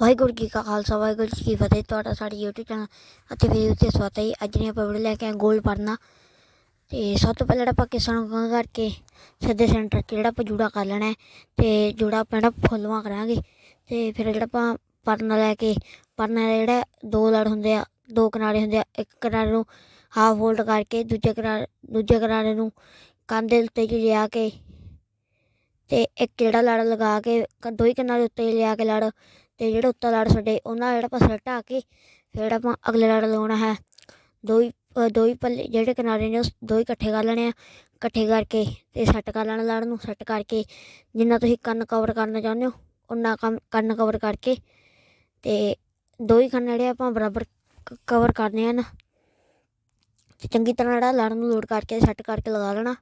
ਵਾਹਿਗੁਰੂ ਜੀ ਕਾ ਖਾਲਸਾ, ਵਾਹਿਗੁਰੂ ਜੀ ਕੀ ਫਤਿਹ। ਤੁਹਾਡਾ ਸਾਡੀ YouTube ਚੈਨਲ ਅਤੇ ਵੀਡੀਓ ਤੇ ਸਵਾਗਤ ਹੈ ਅੱਜ ਨੇ ਆਪਾਂ ਵੀਡੀਓ ਲੈ ਕੇ ਆਏ, ਗੋਲ ਭਰਨਾ ਤੇ ਸਭ ਤੋਂ ਪਹਿਲਾਂ ਜਿਹੜਾ ਆਪਾਂ ਕਿਸਾਨ ਨੂੰ ਕਹਾਂ ਕਰਕੇ ਸਿੱਧੇ ਸੈਂਟਰ 'ਚ ਜਿਹੜਾ ਆਪਾਂ ਜੂੜਾ ਕਰ ਲੈਣਾ ਹੈ ਤੇ ਜੂੜਾ ਆਪਾਂ ਜਿਹੜਾ ਫੁੱਲਵਾ ਕਰਾਂਗੇ। ਤੇ ਫਿਰ ਜਿਹੜਾ ਆਪਾਂ ਪਰਨਾ ਲੈ ਕੇ, ਪਰਨਾ ਜਿਹੜਾ ਦੋ ਲੜ ਹੁੰਦੇ ਆ, ਦੋ ਕਿਨਾਰੇ ਹੁੰਦੇ ਆ, ਇੱਕ ਕਿਨਾਰੇ ਨੂੰ ਹਾਫ ਫੋਲਡ ਕਰਕੇ ਦੂਜੇ ਕਿਨਾਰੇ ਦੂਜੇ ਕਿਨਾਰੇ ਨੂੰ ਕੰਧ ਦੇ ਉੱਤੇ ਜੀ ਲਿਆ ਕੇ ਤੇ ਇੱਕ ਜਿਹੜਾ ਲੜ ਲਗਾ ਕੇ, ਕ- ਦੋ ਹੀ ਕਿਨਾਰੇ ਉੱਤੇ ਲਿਆ ਕੇ ਲੜ ਤੇ ਜਿਹੜਾ ਉੱਤਾ ਲੜ ਛੱਡੇ, ਉਹਨਾਂ ਜਿਹੜਾ ਪਾਸਾ ਢਾ ਕੇ ਫਿਰ ਆਪਾਂ ਅਗਲੇ ਲੜ ਲਾਉਣਾ ਹੈ। ਦੋ ਹੀ ਦੋ ਹੀ ਪੱਲੇ, ਜਿਹੜੇ ਕਿਨਾਰੇ ਨੇ ਉਹ ਦੋ ਹੀ ਇਕੱਠੇ ਕਰ ਲੈਣੇ ਆ। ਇਕੱਠੇ ਕਰਕੇ ਤੇ ਸੈੱਟ ਕਰ ਲੈਣਾ ਲੜ ਨੂੰ, ਸੈੱਟ ਕਰਕੇ ਜਿੰਨਾ ਤੁਸੀਂ ਕੰਨ ਕਵਰ ਕਰਨਾ ਚਾਹੁੰਦੇ ਹੋ ਉਹਨਾਂ ਕੰਮ, ਕੰਨ ਕਵਰ ਕਰਕੇ ਤੇ ਦੋ ਹੀ ਕੰਨ ਜਿਹੜੇ ਆਪਾਂ ਬਰਾਬਰ ਕਵਰ ਕਰਨੇ ਹਨ। ਤੇ ਚੰਗੀ ਤਰ੍ਹਾਂ ਜਿਹੜਾ ਲੜ ਨੂੰ ਲੋਡ ਕਰਕੇ, ਸੈੱਟ ਕਰਕੇ ਲਗਾ ਲੈਣਾ।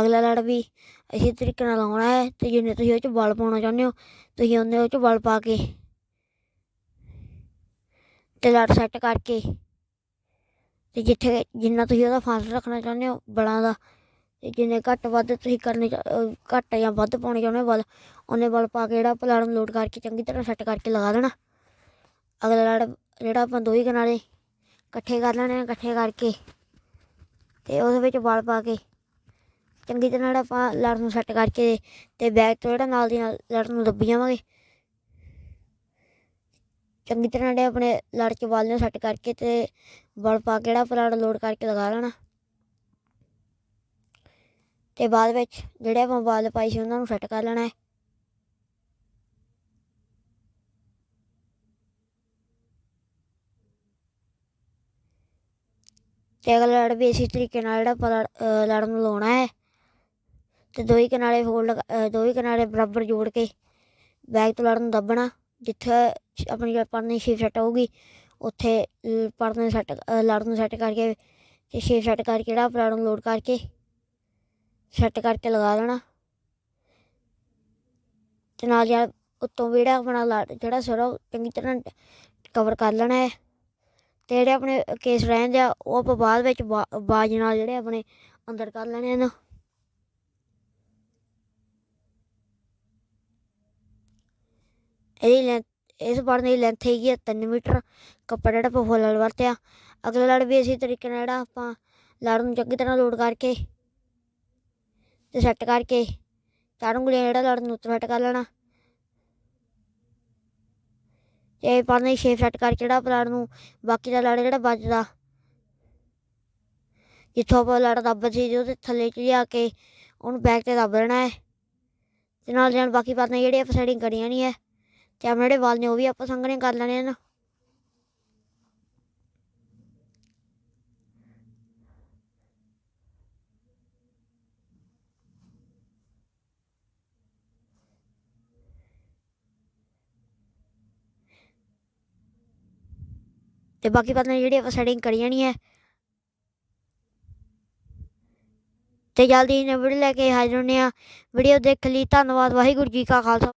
ਅਗਲਾ ਲੜ ਵੀ ਇਸੇ ਤਰੀਕੇ ਨਾਲ ਲਾਉਣਾ ਹੈ ਤੇ ਜਿੰਨੇ ਤੁਸੀਂ ਉਹ ਚ ਬਲ ਪਾਉਣਾ ਚਾਹੁੰਦੇ ਹੋ, ਤੁਸੀਂ ਉਹਨੇ ਉਹ ਚ ਬਲ ਪਾ ਕੇ ਤੇ ਲੜ ਸੈੱਟ ਕਰਕੇ ਤੇ ਜਿੱਥੇ ਜਿੰਨਾ ਤੁਸੀਂ ਉਹਦਾ ਫਾਸਲਾ ਰੱਖਣਾ ਚਾਹੁੰਦੇ ਹੋ ਬਲਾਂ ਦਾ ਤੇ ਜਿੰਨੇ ਘੱਟ ਵੱਧ ਤੁਸੀਂ ਕਰਨੇ ਘੱਟ ਜਾਂ ਵੱਧ ਪਾਉਣੇ ਚਾਹੁੰਦੇ ਹੋ ਬਲ, ਉਹਨੇ ਬਲ ਪਾ ਕੇ ਜਿਹੜਾ ਆਪਾਂ ਲੜ ਨੂੰ ਲੋਡ ਕਰਕੇ ਚੰਗੀ ਤਰ੍ਹਾਂ ਸੈੱਟ ਕਰਕੇ ਲਗਾ ਦੇਣਾ। ਅਗਲਾ ਲੜ ਜਿਹੜਾ ਆਪਾਂ ਦੋ ਹੀ ਕਿਨਾਰੇ ਇਕੱਠੇ ਕਰ ਲੈਣੇ ਇਕੱਠੇ ਕਰਕੇ ਤੇ ਉਹਦੇ ਵਿੱਚ ਬਲ ਪਾ ਕੇ ਚੰਗੀ ਤਰ੍ਹਾਂ ਜਿਹੜਾ ਆਪਾਂ ਲੜ ਨੂੰ ਸੈੱਟ ਕਰਕੇ ਤੇ ਬੈਗ ਤੋਂ ਜਿਹੜਾ ਨਾਲ ਦੀ ਨਾਲ ਲੜ ਨੂੰ ਦੱਬੀ ਜਾਵਾਂਗੇ। ਚੰਗੀ ਤਰ੍ਹਾਂ ਜਿਹੜੇ ਆਪਣੇ ਲੜ ਕੇ ਵਾਲ ਨੂੰ ਸੈੱਟ ਕਰਕੇ ਤੇ ਬਲ ਪਾ ਕੇ ਜਿਹੜਾ ਆਪਾਂ ਲੜ ਲੋਡ ਕਰਕੇ ਲਗਾ ਲੈਣਾ। ਤੇ ਬਾਅਦ ਵਿੱਚ ਜਿਹੜੇ ਆਪਾਂ ਵਾਲ ਪਾਈ ਸੀ ਉਹਨਾਂ ਨੂੰ ਸੈੱਟ ਕਰ ਲੈਣਾ ਹੈ। ਤੇ ਅਗਲਾ ਲੜ ਵੀ ਇਸੇ ਤਰੀਕੇ ਨਾਲ ਜਿਹੜਾ ਆਪਾਂ ਲੜ ਲੜ ਨੂੰ ਲਾਉਣਾ ਹੈ। ਤੇ ਦੋ ਹੀ ਕਿਨਾਰੇ ਫੋਲਡ ਦੋ ਹੀ ਕਿਨਾਰੇ ਬਰਾਬਰ ਜੋੜ ਕੇ ਬੈਕ ਤੋਂ ਲੜ ਨੂੰ ਦੱਬਣਾ, ਜਿੱਥੇ ਆਪਣੀ ਜਿਹੜੀ ਪਰਨੀ ਸ਼ੇਪ ਸੈੱਟ ਹੋਊਗੀ, ਉੱਥੇ ਲ- ਪਰਨੇ ਸੈੱਟ ਲੜ ਨੂੰ ਸੈੱਟ ਕਰਕੇ ਤੇ ਸ਼ੇਪ ਸੈੱਟ ਕਰਕੇ ਜਿਹੜਾ ਆਪਾਂ ਨੂੰ ਲੋਡ ਕਰਕੇ ਸੈੱਟ ਕਰਕੇ ਲਗਾ ਦੇਣਾ। ਤੇ ਨਾਲ ਜਿਹੜਾ ਉੱਤੋਂ ਵੀ ਜਿਹੜਾ ਆਪਣਾ ਲੜ ਜਿਹੜਾ ਸਿਰ ਉਹ ਚੰਗੀ ਤਰ੍ਹਾਂ ਕਵਰ ਕਰ ਲੈਣਾ ਹੈ। ਤੇ ਜਿਹੜੇ ਆਪਣੇ ਕੇਸ ਰਹਿੰਦੇ ਆ, ਉਹ ਆਪਾਂ ਬਾਅਦ ਵਿੱਚ ਬਾਜ ਨਾਲ ਜਿਹੜੇ ਆਪਣੇ ਅੰਦਰ ਕਰ ਲੈਣੇ ਹਨ। ਇਹਦੀ ਲੈਂਥ ਇਸ ਪਰਨੇ ਦੀ ਲੈਂਥ ਹੈਗੀ ਆ 3 ਮੀਟਰ ਕੱਪੜਾ ਜਿਹੜਾ ਆਪਾਂ ਫੁੱਲ ਵਰਤਿਆ ਅਗਲਾ ਲੜ ਵੀ ਇਸੇ ਤਰੀਕੇ ਨਾਲ ਜਿਹੜਾ ਆਪਾਂ ਲੜ ਨੂੰ ਚੰਗੀ ਤਰ੍ਹਾਂ ਲੋਡ ਕਰਕੇ ਤੇ ਸੈੱਟ ਕਰਕੇ ਚਾਰ ਉਂਗਲੀਆਂ ਜਿਹੜਾ ਲੜ ਨੂੰ ਉੱਤੇ ਸੈੱਟ ਕਰ ਲੈਣਾ ਤੇ ਪਰਨੇ ਦੀ ਸ਼ੇਪ ਸੈੱਟ ਕਰਕੇ ਜਿਹੜਾ ਆਪਾਂ ਲੜ ਨੂੰ ਬਾਕੀ ਦਾ ਲੜ ਜਿਹੜਾ ਬਚਦਾ ਜਿੱਥੋਂ ਆਪਾਂ ਲੜ ਦੱਬ ਸੀ ਉਹਦੇ ਥੱਲੇ ਚ ਲਿਆ ਕੇ ਉਹਨੂੰ ਬੈਕ ਤੇ ਦੱਬ ਲੈਣਾ ਹੈ ਤੇ ਨਾਲ ਨਾਲ ਬਾਕੀ ਪਰਨੇ ਜਿਹੜੇ ਆਪਾਂ ਸੈਟਿੰਗ ਕਰੀਆਂ ਨਹੀਂ ਹੈ ਤੇ ਆਪਣੇ ਜਿਹੜੇ ਵਾਲ ਨੇ ਉਹ ਵੀ ਆਪਾਂ ਸੰਘਣੇ ਕਰ ਲੈਣੇ ਹਨ ਤੇ ਬਾਕੀ ਪਰਨੇ ਜਿਹੜੀ ਆਪਾਂ ਸੈਟਿੰਗ ਕਰੀ ਜਾਣੀ ਹੈ। ਤੇ ਜਲਦੀ ਨੇ ਵੀਡੀਓ ਲੈ ਕੇ ਹਾਜ਼ਰ ਹੁੰਦੇ ਆ ਵੀਡੀਓ ਦੇਖ ਲਈ, ਧੰਨਵਾਦ, ਵਾਹਿਗੁਰੂ ਜੀ ਕਾ ਖਾਲਸਾ।